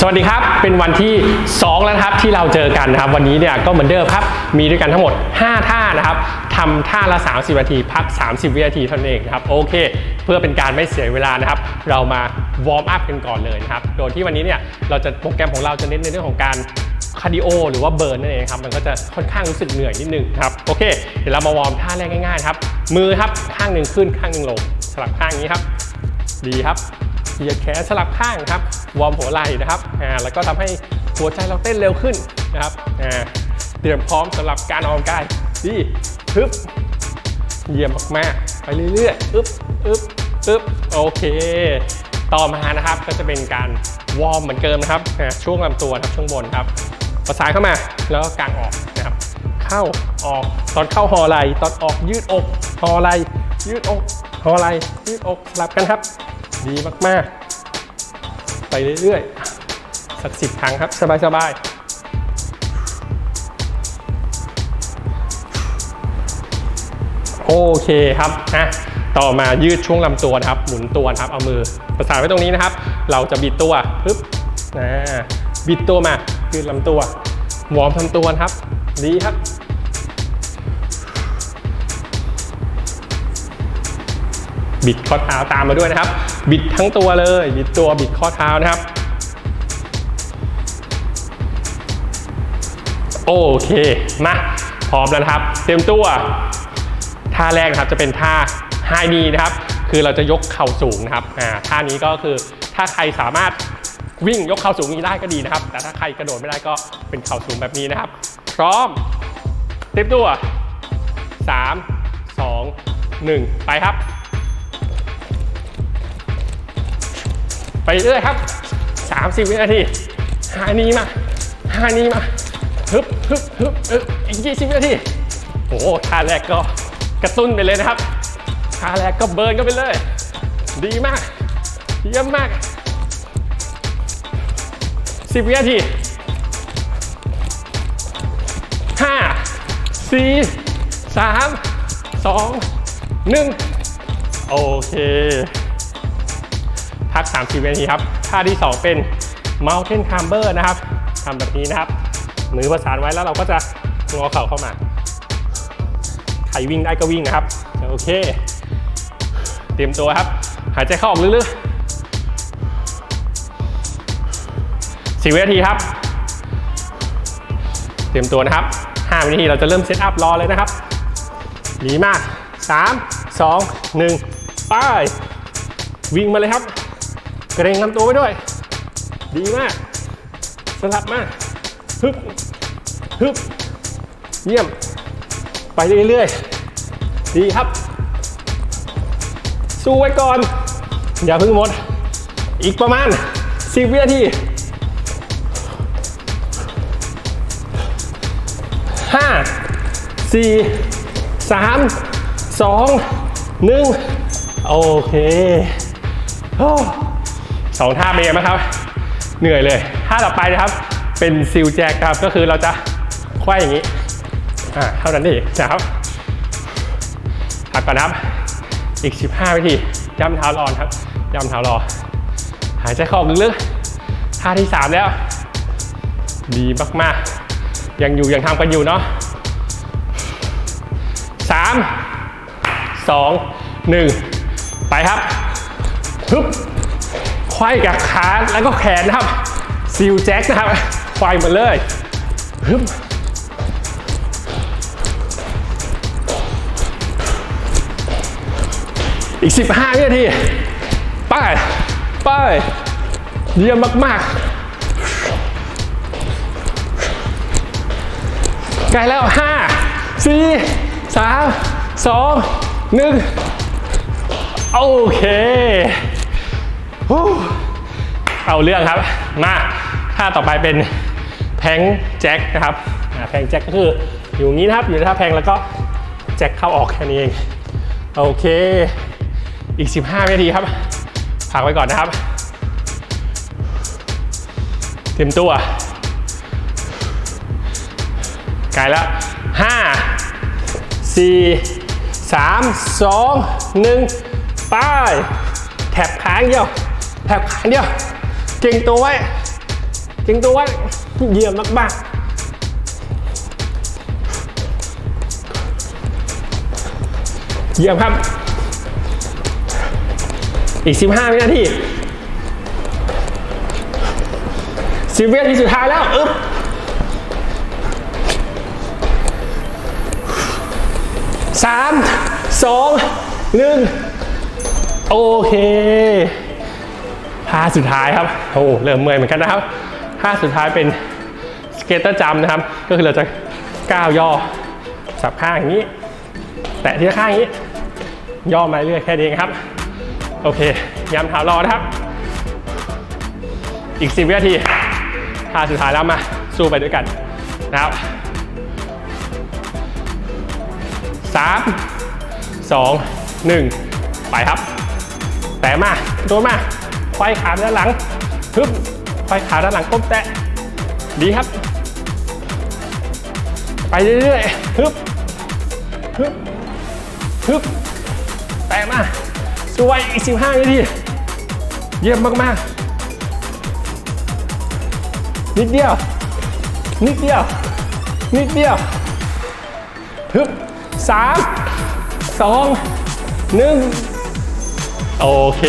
สวัสดีครับ เป็นวันที่ 2 แล้วครับที่เราเจอกันนะครับ วันนี้เนี่ยก็เหมือนเดิมครับ มีด้วยกันทั้งหมด 5 ท่านะครับทำท่าละ 30 นาที พัก 30 วินาทีเท่านั้นเองนะครับ โอเค เพื่อเป็นการไม่เสียเวลานะครับ เรามาวอร์มอัพกันก่อนเลยนะครับ โดยที่วันนี้เนี่ยเราจะโปรแกรมของเราจะเน้นในเรื่องของการคาร์ดิโอหรือว่าเบิร์นนั่นเองครับ มันก็จะค่อนข้างรู้สึกเหนื่อยนิดนึงครับ โอเค เดี๋ยวเรามาวอร์มท่าแรกง่ายๆครับ มือครับ ข้างหนึ่งขึ้นข้างหนึ่งลงสลับข้างนี้ครับ ดีครับ เหยียดแขนสลับข้างครับวอร์มหัวไหล่นะครับอ่าแล้วก็ทำให้หัวใจเราเต้นเร็วขึ้นนะครับอ่าเตรียมพร้อมสำหรับการออกกำลังกายดีฮึบเยี่ยมมากๆไปเรื่อยๆอึ๊บอึ๊บอึ๊บโอเค ต่อมานะครับก็จะเป็นการวอร์มเหมือนเดิมนะครับช่วงลำตัวครับช่วงบนครับประสานเข้ามาแล้วก็กางออกนะครับ เข้าออกตอนเข้าหอไหล่ตอนออกยืดอกหอไหล่ยืดอกหอไหล่ยืดอกสลับกันครับ ดีมากๆ ไปเรื่อยๆ สักสิบครั้งครับ สบายๆโอเคครับอะต่อมายืดช่วงลำตัวนะครับ หมุนตัวครับ เอามือประสานไว้ตรงนี้นะครับ เราจะบิดตัวปึ๊บอ่าบิดตัวมา ยืดลำตัววอร์มลำตัวครับ ดีครับ บิดข้อเท้าตามมาด้วยนะครับ บิดทั้งตัวเลย บิดตัวบิดข้อเท้านะครับ โอเค มา พร้อมแล้วนะครับ เตรียมตัว ท่าแรกนะครับจะเป็นท่าไฮนีนะครับ คือเราจะยกเข่าสูงนะครับอ่าท่านี้ก็คือถ้าใครสามารถวิ่งยกเข่าสูงนี้ได้ก็ดีนะครับ แต่ถ้าใครกระโดดไม่ได้ก็เป็นเข่าสูงแบบนี้นะครับ พร้อม เตรียมตัว 3 2 1 ไปครับ ไปเรื่อยครับ 30 วินาทีหานี้มาหานี้มาฮึบฮึบฮึบฮึบอีก20วินาทีโอ้โหท่าแรกก็กระตุ้นไปเลยนะครับท่าแรกก็เบิร์นก็ไปเลย ดีมากเยี่ยมมาก 10 วินาที5 4 3 2 1โอเค พัก 30วินาทีครับท่าที่ 2 เป็น Mountain Climber นะครับทำแบบนี้นะครับมือประสานไว้แล้วเราก็จะงอเข่าเข้ามาใครวิ่งได้ก็วิ่งนะครับ โอเค เตรียมตัวครับ หายใจเข้าออกลึกๆ10วินาทีครับ เตรียมตัวนะครับ5วินาทีเราจะเริ่มเซตอัพรอเลยนะครับดีมาก3 2 1ไป วิ่งมาเลยครับ เกรงลำตัวไว้ด้วย ดีมาก สลับมาฮึบฮึบเยี่ยม ไปเรื่อยๆ ดีครับ สู้ไว้ก่อน อย่าเพิ่งหมด อีกประมาณ 10 วินาทีห้าสี่สามสองหนึ่งโอเคโอ สองท่าเป็นยังไงบ้างครับ เหนื่อยเลยท่าต่อไปนะครับ เป็นซิลแจ็คครับก็คือเราจะคว้อย่างนี้อ่าเท่านั้นเองนะครับพักก่อนนะครับ อีก 15วินาทีย่ำเท้ารอนครับย่ำเท้ารอ หายใจเข้าลึกๆท่าที่ 3 แล้ว ดีมากๆ ยังอยู่ยังทำกันอยู่เนาะสามสองหนึ่งไปครับฮึบ ไขว้กับขาแล้วก็แขนนะครับซิลแจ็คนะครับไขว้หมาเลยฮึบอีก 15วินาทีไปไปเยี่ยมมากๆใกล้แล้ว 5 4 3 2 1 โอเค เอาเรื่องครับ มาท่าต่อไปเป็นแพงแจ็คนะครับแพงแจ็คก็คืออยู่งนี้นะครับ อยู่ท่าแพงแล้วก็แจ็คเข้าออกแค่นี้เอง โอเค อีก 15วินาทีครับ พักไว้ก่อนนะครับ เตรียมตัวไกลแล้วห้าสี่สามสองหนึ่งไปแถบขาอย่างเดียว แถบขาเดียวเก่งตัวไว้จึงตัวไว้เยี่ยมมากๆเยี่ยมครับ อีก 15 วินาทีสิบวินาทีสุดท้ายแล้วอึ๊บสามสองหนึ่งโอเค ท่าสุดท้ายครับโอ้เริ่มเมื่อยเหมือนกันนะครับท่าสุดท้ายเป็นสเกตเตอร์จัมนะครับ ก็คือเราจะก้าวย่อสับข้างอย่างนี้ แตะที่ข้างอย่างนี้ ย่อมาเรื่อยแค่นี้เองครับ โอเคย้ำเท้ารอนะครับ อีก 10 วินาทีท่าสุดท้ายแล้วมาสู้ไปด้วยกันนะครับสามสองหนึ่งไปครับ แต่มาโดนมา ควายขาด้านหลังฮึบควายขาด้านหลังก้มแตะ ดีครับ ไปเรื่อยๆฮึบฮึบฮึบแตะมาสวยอีก15นาที เยี่ยมมากๆ นิดเดียว นิดเดียว นิดเดียวฮึบสามสองหนึ่งโอเค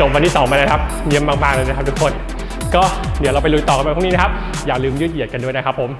จบวันที่ 2 ไปแล้วครับ เยี่ยมมากๆเลยนะครับทุกคน ก็เดี๋ยวเราไปลุยต่อกันไปพรุ่งนี้นะครับ อย่าลืมยืดเหยียดกันด้วยนะครับผม